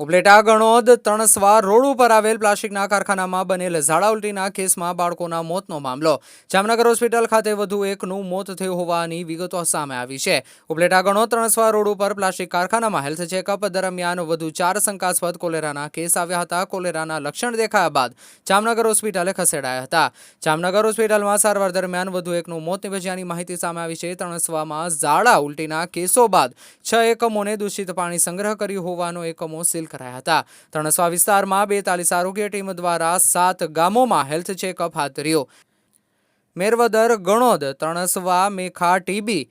Upleta Ganod તણસવા road ઉપર આવેલ પ્લાસ્ટિકના કારખાનામાં બનેલ ઝાડા ઉલટીના કેસમાં બાળકોના મોતનો મામલો. જામનગર હોસ્પિટલ ખાતે વધુ એકનું મોત થયું હોવાની વિગતો સામે આવી છે. ઉપલેટા ગણોદ તણસવા રોડ ઉપર પ્લાસ્ટિક કારખાનામાં હેલ્થ ચેકઅપ દરમિયાન વધુ ચાર શંકાસ્પદ કોલેરાના કેસ આવ્યા હતા. કોલેરાના લક્ષણ દેખાયા બાદ જામનગર હોસ્પિટલે ખસેડાયા હતા. જામનગર હોસ્પિટલમાં સારવાર દરમિયાન વધુ એકનું મોત નિપજ્યાની માહિતી સામે આવી છે. તણસવામાં ઝાડા ઉલટીના કેસો બાદ છ એકમોને દૂષિત પાણી સંગ્રહ કર્યું હોવાનો એકમો સીલ કરાયા હતા. તણસવા વિસ્તારમાં બેતાલીસ આરોગ્ય ટીમ દ્વારા સાત ગામોમાં હેલ્થ ચેકઅપ હાથ ધર્યો. મેરવદર ગણોદ તણસવા મેખા, ટીબી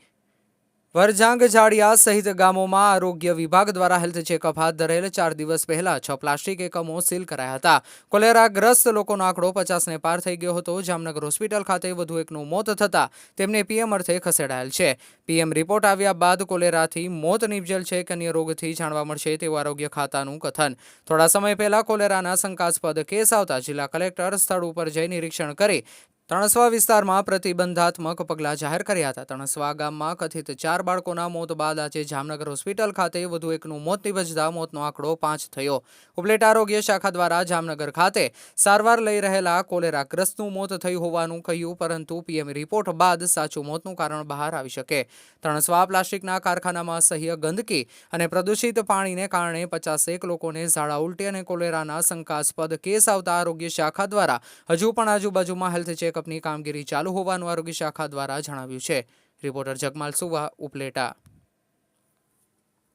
વરજાંગ જાડિયા સહિત ગામોમાં આરોગ્ય વિભાગ દ્વારા હેલ્થ ચેકઅપ હાથ ધરેલ ચાર દિવસ પહેલા છ પ્લાસ્ટિક એકમો સીલ કરાયા હતા. કોલેરાગ્રસ્ત લોકોનો આંકડો પચાસને પાર થઈ ગયો હતો. જામનગર હોસ્પિટલ ખાતે વધુ એકનું મોત થતાં તેમને પીએમ અર્થે ખસેડાયેલ છે. પીએમ રિપોર્ટ આવ્યા બાદ કોલેરાથી મોત નિપજેલ છે. કે અન્ય રોગથી જાણવા મળશે તેવું આરોગ્ય ખાતાનું કથન. થોડા સમય પહેલા કોલેરાના શંકાસ્પદ કેસ આવતા જિલ્લા કલેક્ટર સ્થળ ઉપર જઈ નિરીક્ષણ કરી તણસવા વિસ્તારમાં પ્રતિબંધાત્મક પગલાં જાહેર કર્યા હતા. તણસવા ગામમાં કથિત ચાર બાળકોના મોત બાદ આજે જામનગર હોસ્પિટલ ખાતે વધુ એકનું મોત નિપજતા મોતનો આંકડો પાંચ થયો. ઉપલેટ આરોગ્ય શાખા દ્વારા જામનગર ખાતે સારવાર લઈ રહેલા કોલેરાગ્રસ્તનું મોત થયું હોવાનું કહ્યું, પરંતુ પીએમ રિપોર્ટ બાદ સાચું મોતનું કારણ બહાર આવી શકે. તણસવા પ્લાસ્ટિકના કારખાનામાં સહ્ય ગંદકી અને પ્રદૂષિત પાણીને કારણે પચાસેક લોકોને ઝાડા ઉલટી અને કોલેરાના શંકાસ્પદ કેસ આવતા આરોગ્ય શાખા દ્વારા હજુ પણ આજુબાજુમાં હેલ્થ ચેકઅપની કામગીરી ચાલુ હોવાનું આરોગ્ય શાખા દ્વારા જણાવ્યું છે. રિપોર્ટર જગમાલ સુવા ઉપલેટા.